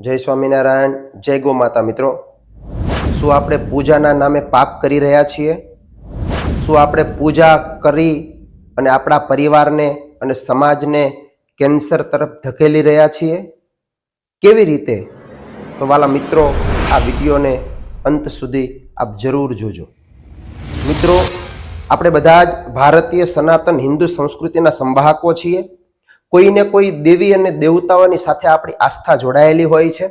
જય સ્વામિનારાયણ, જય ગો માતા મિત્રો. શું આપણે પૂજાના નામે પાપ કરી રહ્યા છીએ? શું આપણે પૂજા કરી અને આપણા પરિવારને અને સમાજને કેન્સર તરફ ધકેલી રહ્યા છીએ? કેવી રીતે? તો વાલા મિત્રો, આ વિડીયોને અંત સુધી આપ જરૂર જોજો. મિત્રો, આપણે બધા જ ભારતીય સનાતન હિન્દુ સંસ્કૃતિના સંવાહકો છીએ. કોઈને કોઈ દેવી અને દેવતાઓની સાથે આપણી આસ્થા જોડાયેલી હોય છે.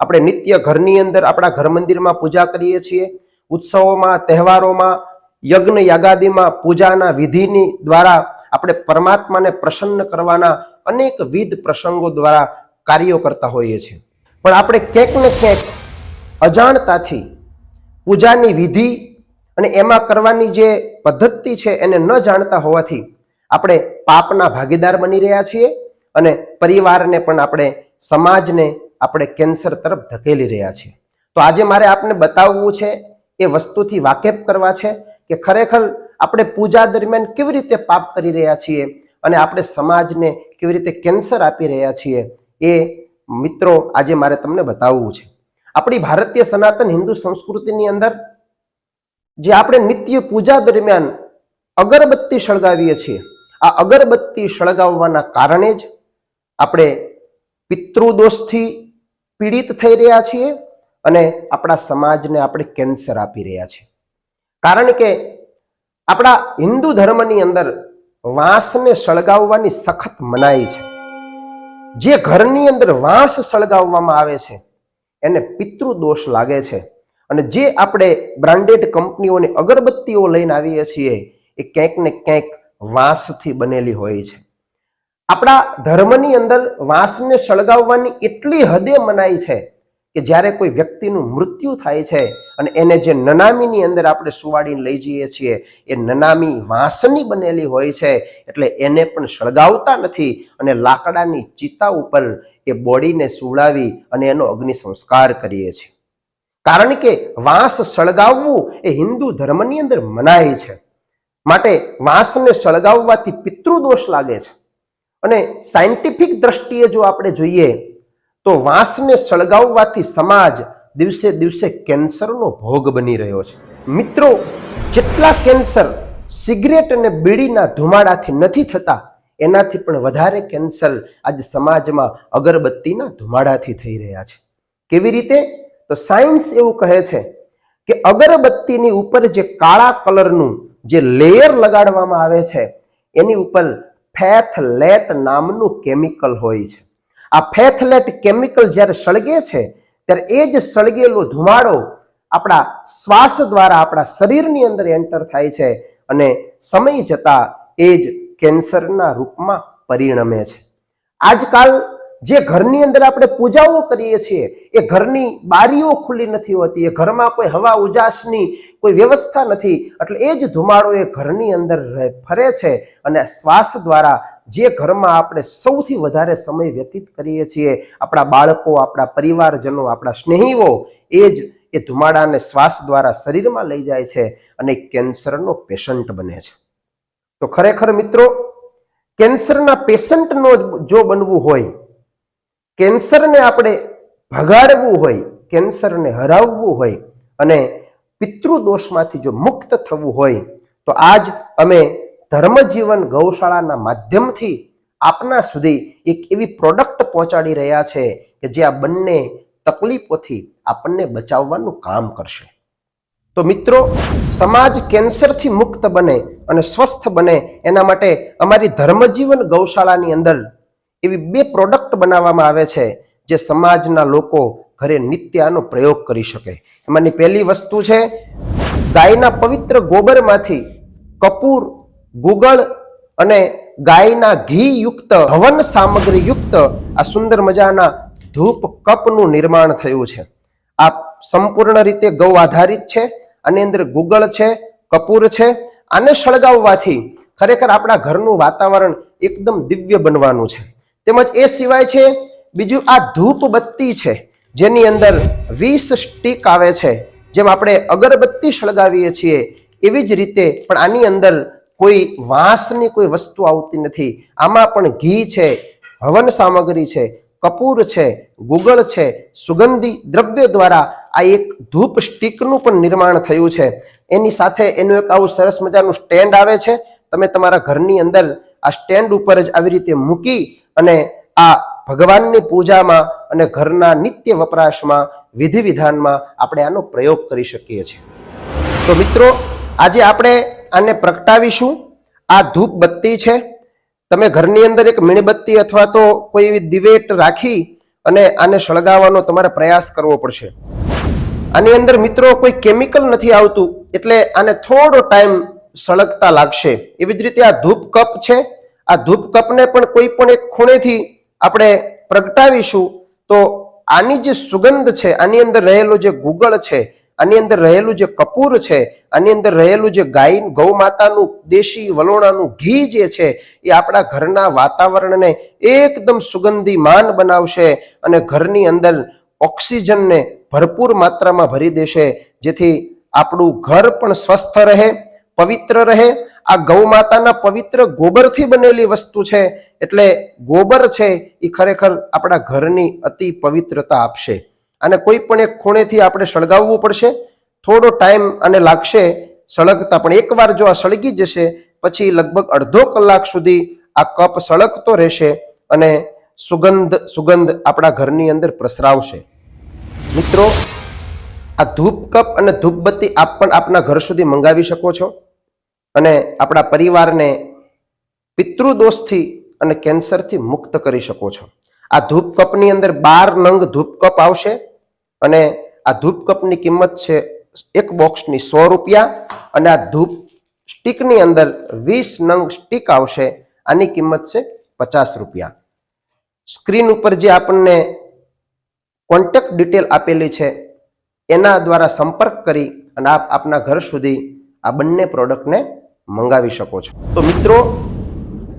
આપણે નિત્ય ઘરની અંદર આપણા ઘર મંદિરમાં પૂજા કરીએ છીએ. ઉત્સવોમાં, તહેવારોમાં યજ્ઞ યાગાદીમાં પૂજાના વિધિની દ્વારા આપણે પરમાત્માને પ્રસન્ન કરવાના અનેકવિધ પ્રસંગો દ્વારા કાર્યો કરતા હોઈએ છીએ. પણ આપણે ક્યાંક ને ક્યાંક અજાણતાથી પૂજાની વિધિ અને એમાં કરવાની જે પદ્ધતિ છે એને ન જાણતા હોવાથી આપણે પાપના ભાગીદાર બની રહ્યા છીએ અને પરિવારને પણ આપણે, સમાજને આપણે કેન્સર તરફ ધકેલી રહ્યા છીએ. તો આજે મારે આપને બતાવવું છે, એ વસ્તુથી વાકેફ કરવા છે કે ખરેખર આપણે પૂજા દરમિયાન કેવી રીતે પાપ કરી રહ્યા છીએ અને આપણે સમાજને કેવી રીતે કેન્સર આપી રહ્યા છીએ, એ મિત્રો આજે મારે તમને બતાવવું છે. આપણી ભારતીય સનાતન હિન્દુ સંસ્કૃતિની અંદર જે આપણે નિત્ય પૂજા દરમિયાન અગરબત્તી સળગાવીએ છીએ આ અગરબત્તી સળગાવવાના કારણે જ આપણે પિતૃદોષથી પીડિત થઈ રહ્યા છીએ અને આપણા સમાજને આપણે કેન્સર આપી રહ્યા છીએ. કારણ કે આપણા હિન્દુ ધર્મની અંદર વાંસને સળગાવવાની સખત મનાઈ છે. જે ઘરની અંદર વાંસ સળગાવવામાં આવે છે, એને પિતૃદોષ લાગે છે. અને જે આપણે બ્રાન્ડેડ કંપનીઓની અગરબત્તીઓ લઈને આવીએ છીએ, એ ક્યાંક ને ક્યાંક વાંસથી બનેલી હોય છે. આપણા ધર્મની અંદર વાંસને સળગાવવાની એટલી હદે મનાઈ છે કે જ્યારે કોઈ વ્યક્તિનું મૃત્યુ થાય છે અને એને જે નનામીની અંદર આપણે સુવાડીને લઈ જઈએ છીએ, એ નનામી વાંસની બનેલી હોય છે, એટલે એને પણ સળગાવતા નથી અને લાકડાની ચિતા ઉપર એ બોડીને સુવડાવી અને એનો અગ્નિ સંસ્કાર કરીએ છીએ. કારણ કે વાંસ સળગાવવું એ હિન્દુ ધર્મની અંદર મનાય છે. માટે વાંસને સળગાવવાથી પિતૃદોષ લાગે છે. અને સાયન્ટિફિક દ્રષ્ટિએ જો આપણે જોઈએ, તો વાંસને સળગાવવાથી સમાજ દિવસે દિવસે કેન્સરનો ભોગ બની રહ્યો છે. મિત્રો, જેટલા કેન્સર સિગરેટ અને બીડીના ધુમાડાથી નથી થતા, એનાથી પણ વધારે કેન્સર આજે સમાજમાં અગરબત્તીના ધુમાડાથી થઈ રહ્યા છે. કેવી રીતે? તો સાયન્સ એવું કહે છે કે અગરબત્તીની ઉપર જે કાળા કલરનું જે લેયર લગાડવામાં આવે છે, એની ઉપર ફેથલેટ નામનું કેમિકલ હોય છે. આ ફેથલેટ કેમિકલ જ્યારે સળગે છે, ત્યારે એ જ સળગેલો ધુમાડો આપણા શ્વાસ દ્વારા આપણા શરીરની અંદર એન્ટર થાય છે અને સમય જતાં એ જ કેન્સરના રૂપમાં પરિણમે છે. આજકાલ જે ઘરની અંદર આપણે પૂજાઓ કરીએ છીએ, એ ઘરની બારીઓ ખુલ્લી નથી હોતી, એ ઘરમાં કોઈ હવા ઉજાસની કોઈ વ્યવસ્થા નથી. એટલે એ જ ધુમાડો એ ઘરની અંદર ફરે છે અને શ્વાસ દ્વારા જે ઘરમાં આપણે સૌથી વધારે સમય વ્યતીત કરીએ છીએ, આપણા બાળકો, આપણા પરિવારજનો, આપણા સ્નેહીઓ, એ જ એ ધુમાડાને શ્વાસ દ્વારા શરીરમાં લઈ જાય છે અને કેન્સરનો પેશન્ટ બને છે. તો ખરેખર મિત્રો, કેન્સરના પેશન્ટનો જો બનવું હોય, કેન્સરને આપણે ભગાડવું હોય, કેન્સરને હરાવવું હોય અને પિતૃદોષમાંથી જો મુક્ત થવું હોય, તો આજ અમે ધર્મજીવન ગૌશાળાના માધ્યમથી આપના સુધી એક એવી પ્રોડક્ટ પહોંચાડી રહ્યા છે કે જે આ બંને તકલીફોથી આપણને બચાવવાનું કામ કરશે. તો મિત્રો, સમાજ કેન્સરથી મુક્ત બને અને સ્વસ્થ બને એના માટે અમારી ધર્મજીવન ગૌશાળાની અંદર એવી બે પ્રોડક્ટ બનાવવામાં આવે છે જે સમાજના લોકો ઘરે નિત્ય આનો પ્રયોગ કરી શકે. એમાંની પહેલી વસ્તુ છે, ગાયના પવિત્ર ગોબરમાંથી કપૂર, ગુગળ અને ગાયના ઘી યુક્ત હવન સામગ્રી યુક્ત આ સુંદર મજાના ધૂપ કપનું નિર્માણ થયું છે. આ સંપૂર્ણ રીતે ગૌ આધારિત છે, આની અંદર ગુગળ છે, કપૂર છે, આને સળગાવવાથી ખરેખર આપણા ઘરનું વાતાવરણ એકદમ દિવ્ય બનવાનું છે. તેમજ એ સિવાય છે, બીજું આ ધૂપ બત્તી છે જેની અંદર વીસ સ્ટીક આવે છે, જેમ આપણે અગરબત્તી સળગાવીએ છીએ, એવી જ રીતે પણ આની અંદર કોઈ વાંસની કોઈ વસ્તુ આવતી નથી. આમાં પણ ઘી છે, હવન સામગ્રી છે, કપૂર છે, ગુગળ છે, સુગંધી દ્રવ્યો દ્વારા આ એક ધૂપ સ્ટીકનું પણ નિર્માણ થયું છે. એની સાથે એનું એક આવું સરસ મજાનું સ્ટેન્ડ આવે છે. તમે તમારા ઘરની અંદર આ સ્ટેન્ડ ઉપર જ આવી રીતે મૂકી અને આ ભગવાનની પૂજામાં અને ઘરના નિત્ય વપરાશમાં વિધિ વિધાનમાં આપણે આનો પ્રયોગ કરી શકીએ છીએ. તો મિત્રો, આજે આપણે આને પ્રગટાવીશું. આ ધૂપ બત્તી છે. તમે ઘરની અંદર એક મીણબત્તી અથવા તો કોઈ એવી દિવેટ રાખી અને આને સળગાવવાનો તમારે પ્રયાસ કરવો પડશે. આની અંદર મિત્રો કોઈ કેમિકલ નથી આવતું, એટલે આને થોડો ટાઈમ સળગતા લાગશે. એવી જ રીતે આ ધૂપ કપ છે. આ ધૂપ કપને પણ કોઈ પણ એક ખૂણેથી આપણે પ્રગટાવીશું, તો આની જે સુગંધ છે, આની અંદર રહેલો જે ગુગળ છે, આની અંદર રહેલું જે કપૂર છે, આની અંદર રહેલું જે ગાય ગૌ માતાનું દેશી વલોણાનું ઘી જે છે, એ આપણા ઘરના વાતાવરણને એકદમ સુગંધીમાન બનાવશે અને ઘરની અંદર ઓક્સિજનને ભરપૂર માત્રામાં ભરી દેશે, જેથી આપણું ઘર પણ સ્વસ્થ રહે, પવિત્ર રહે આ ગૌ માતાના પવિત્ર ગોબરથી બનેલી વસ્તુ છે, એટલે ગોબર છે એ ખરેખર આપણા ઘરની અતિ પવિત્રતા આપશે. અને કોઈ પણ એક ખૂણેથી આપણે સળગાવવું પડશે, થોડો ટાઈમ અને લાગશે સળગતા, પણ એકવાર જો આ સળગી જશે, પછી લગભગ અડધો કલાક સુધી આ કપ સળગતો રહેશે અને સુગંધ સુગંધ આપણા ઘરની અંદર પ્રસરાવશે. મિત્રો, આ ધૂપ કપ અને ધૂપબત્તી આપ પણ આપના ઘર સુધી મંગાવી શકો છો. અને આપણા પરિવારને પિતૃદોષથી અને કેન્સરથી મુક્ત કરી શકો છો. આ ધૂપ કપની અંદર બાર નંગ ધૂપ કપ આવશે અને આ ધૂપ કપની કિંમત છે એક બોક્સની સો રૂપિયા અને આ ધૂપ સ્ટીકની અંદર વીસ નંગ સ્ટીક આવશે, આની કિંમત છે પચાસ રૂપિયા. સ્ક્રીન ઉપર જે આપણને કોન્ટેક્ટ ડિટેલ આપેલી છે, એના દ્વારા સંપર્ક કરી અને આપ આપના ઘર સુધી આ બંને પ્રોડક્ટને મંગાવી શકો છો. તો મિત્રો,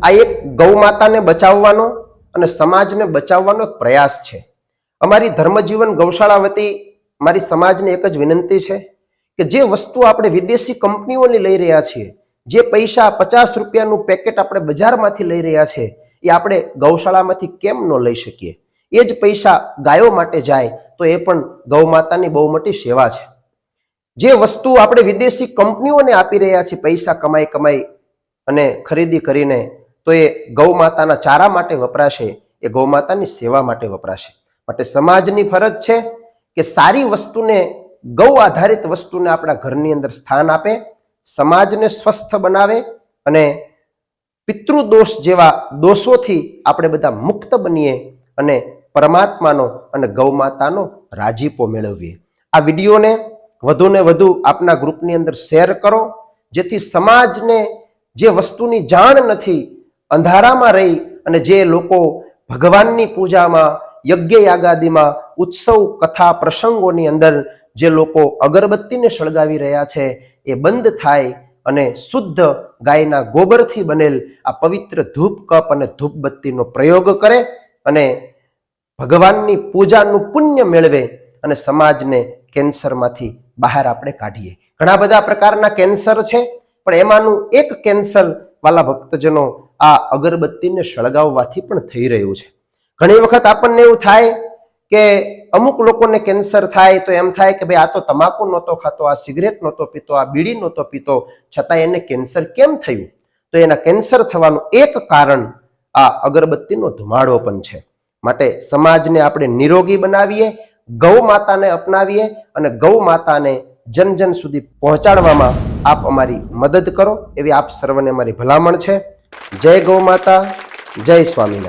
આ એક ગૌ માતાને બચાવવાનો અને સમાજને બચાવવાનો પ્રયાસ છે. અમારી ધર્મજીવન ગૌશાળા વતી મારી સમાજને એક જ વિનંતી છે કે જે વસ્તુ આપણે વિદેશી કંપનીઓની લઈ રહ્યા છીએ, જે પૈસા પચાસ રૂપિયાનું પેકેટ આપણે બજારમાંથી લઈ રહ્યા છે, એ આપણે ગૌશાળામાંથી કેમ ન લઈ શકીએ? એ જ પૈસા ગાયો માટે જાય તો એ પણ ગૌ માતાની બહુ મોટી સેવા છે. જે વસ્તુ આપણે વિદેશી કંપનીઓને આપી રહ્યા છીએ, પૈસા કમાઈ કમાઈ અને ખરીદી કરીને, તો એ ગૌ માતાના ચારા માટે વપરાશે, એ ગૌ માતાની સેવા માટે વપરાશે. માટે સમાજની ફરજ છે કે સારી વસ્તુને, ગૌ આધારિત વસ્તુને આપણા ઘરની અંદર સ્થાન આપે, સમાજને સ્વસ્થ બનાવે અને પિતૃદોષ જેવા દોષોથી આપણે બધા મુક્ત બનીએ અને પરમાત્માનો અને ગૌ માતાનો રાજીપો મેળવીએ. આ વિડીયોને વધુને વધુ આપના ગ્રુપની અંદર શેર કરો, જેથી સમાજને જે વસ્તુની જાણ નથી, અંધારામાં રહી અને જે લોકો ભગવાનની પૂજામાં, યજ્ઞ યાગાદીમાં, ઉત્સવ કથા પ્રસંગોની અંદર જે લોકો અગરબત્તીને સળગાવી રહ્યા છે, એ બંધ થાય અને શુદ્ધ ગાયના ગોબરથી બનેલ આ પવિત્ર ધૂપ કપ અને ધૂપબત્તીનો પ્રયોગ કરે અને ભગવાનની પૂજાનું પુણ્ય મેળવે અને સમાજને કેન્સરમાંથી બહાર આપણે કાઢીએ. ઘણા બધા પ્રકારના કેન્સર છે, પણ એમાંનું એક કેન્સર વાલા ભક્તજનો આ અગરબત્તીને સળગાવવાથી પણ થઈ રહ્યું છે. ઘણી વખત આપણને એવું થાય કે અમુક લોકોને કેન્સર થાય તો એમ થાય કે ભાઈ આ તો તમાકુ નહોતો ખાતો, આ સિગરેટ નહોતો પીતો, આ બીડી નહોતો પીતો છતાં એને કેન્સર કેમ થયું? તો એના કેન્સર થવાનું એક કારણ આ અગરબત્તીનો ધુમાડો પણ છે. માટે સમાજને આપણે નિરોગી બનાવીએ ગૌ માતાને અપનાવીએ અને ગૌ માતાને જન જન સુધી પહોંચાડવામાં આપ અમારી મદદ કરો. એવી આપ સર્વને અમારી ભલામણ છે. જય ગૌ માતા, જય સ્વામિનારાયણ.